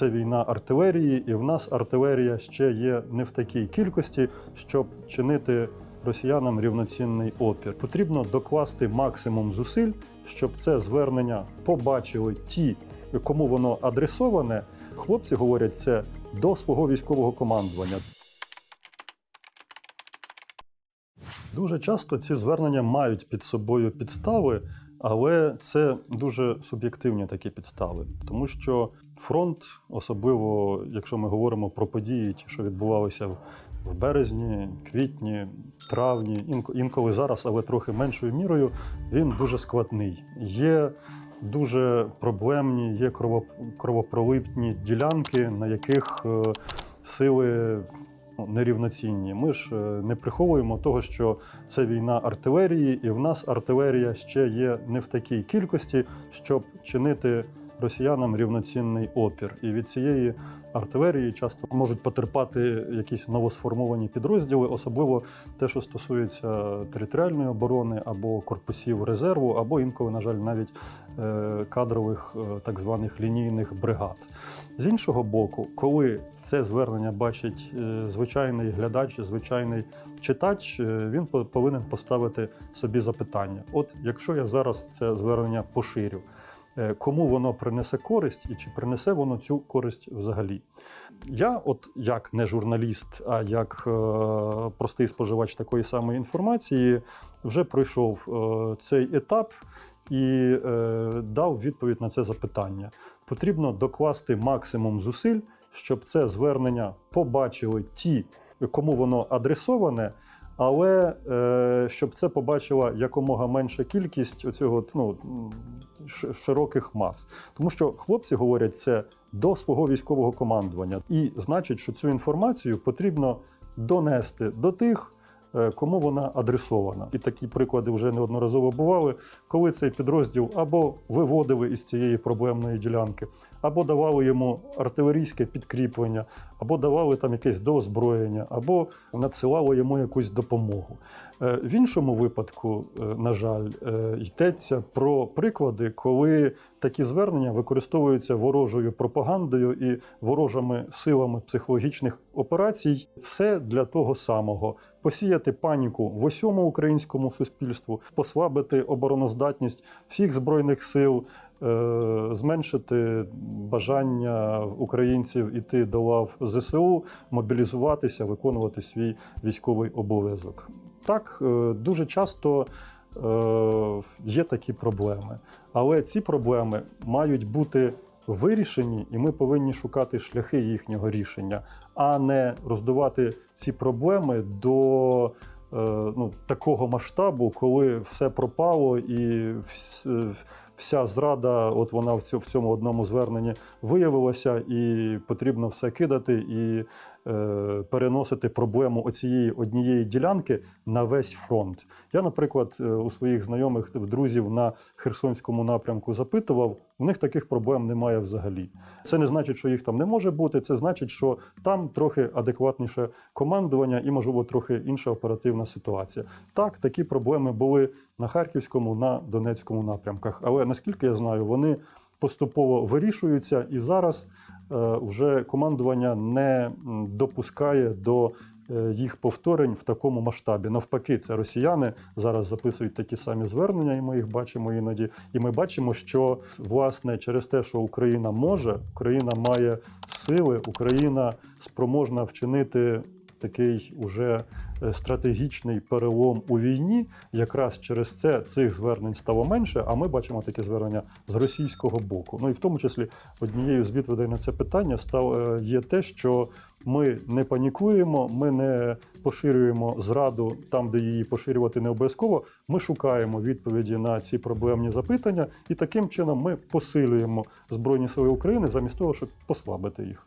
це війна артилерії, і в нас артилерія ще є не в такій кількості, щоб чинити росіянам рівноцінний опір. Потрібно докласти максимум зусиль, щоб це звернення побачили ті, кому воно адресоване. Хлопці говорять це до свого військового командування. Дуже часто ці звернення мають під собою підстави, але це дуже суб'єктивні такі підстави, тому що фронт, особливо якщо ми говоримо про події, ті, що відбувалися в- березні, квітні, травні, інколи зараз, але трохи меншою мірою, він дуже складний. Є дуже проблемні, є крово- кровопролитні ділянки, на яких е, сили ну, нерівноцінні. Ми ж е, не приховуємо того, що це війна артилерії, і в нас артилерія ще є не в такій кількості, щоб чинити росіянам рівноцінний опір. І від цієї артилерії часто можуть потерпати якісь новосформовані підрозділи, особливо те, що стосується територіальної оборони або корпусів резерву, або інколи, на жаль, навіть е, кадрових е, так званих лінійних бригад. З іншого боку, коли це звернення бачить е, звичайний глядач, звичайний читач, він по- повинен поставити собі запитання: от якщо я зараз це звернення поширю, кому воно принесе користь і чи принесе воно цю користь взагалі? Я, от як не журналіст, а як е, простий споживач такої самої інформації, вже пройшов е, цей етап і е, дав відповідь на це запитання. Потрібно докласти максимум зусиль, щоб це звернення побачили ті, кому воно адресоване. Але е, щоб це побачила якомога менша кількість оцього ну, широких мас. Тому що хлопці говорять це до свого військового командування. І значить, що цю інформацію потрібно донести до тих, кому вона адресована. І такі приклади вже неодноразово бували, коли цей підрозділ або виводили із цієї проблемної ділянки, або давали йому артилерійське підкріплення, або давали там якесь доозброєння, або надсилали йому якусь допомогу. Е, В іншому випадку, е, на жаль, е, йдеться про приклади, коли такі звернення використовуються ворожою пропагандою і ворожими силами психологічних операцій. Все для того самого: посіяти паніку в усьому українському суспільству, послабити обороноздатність всіх збройних сил. е, Зменшити бажання українців іти до лав ЗСУ, мобілізуватися, виконувати свій військовий обов'язок. Так, е, дуже часто е, є такі проблеми, але ці проблеми мають бути вирішені, і ми повинні шукати шляхи їхнього рішення, а не роздувати ці проблеми до е, ну, такого масштабу, коли все пропало і вся зрада, от вона в цьому, одному зверненні виявилася, і потрібно все кидати і е, переносити проблему оцієї однієї ділянки на весь фронт. Я, наприклад, е, у своїх знайомих друзів на Херсонському напрямку запитував, у них таких проблем немає взагалі. Це не значить, що їх там не може бути. Це значить, що там трохи адекватніше командування і, можливо, трохи інша оперативна ситуація. Так, такі проблеми були на Харківському, на Донецькому напрямках. Але наскільки я знаю, вони поступово вирішуються, і зараз е, вже командування не допускає до е, їх повторень в такому масштабі. Навпаки, це росіяни зараз записують такі самі звернення, і ми їх бачимо іноді. І ми бачимо, що власне через те, що Україна може, Україна має сили, Україна спроможна вчинити такий уже е, стратегічний перелом у війні. Якраз через це цих звернень стало менше. А ми бачимо такі звернення з російського боку. Ну і в тому числі однією з відповідей на це питання став е, є те, що ми не панікуємо, ми не поширюємо зраду там, де її поширювати не обов'язково. Ми шукаємо відповіді на ці проблемні запитання, і таким чином ми посилюємо збройні сили України замість того, щоб послабити їх.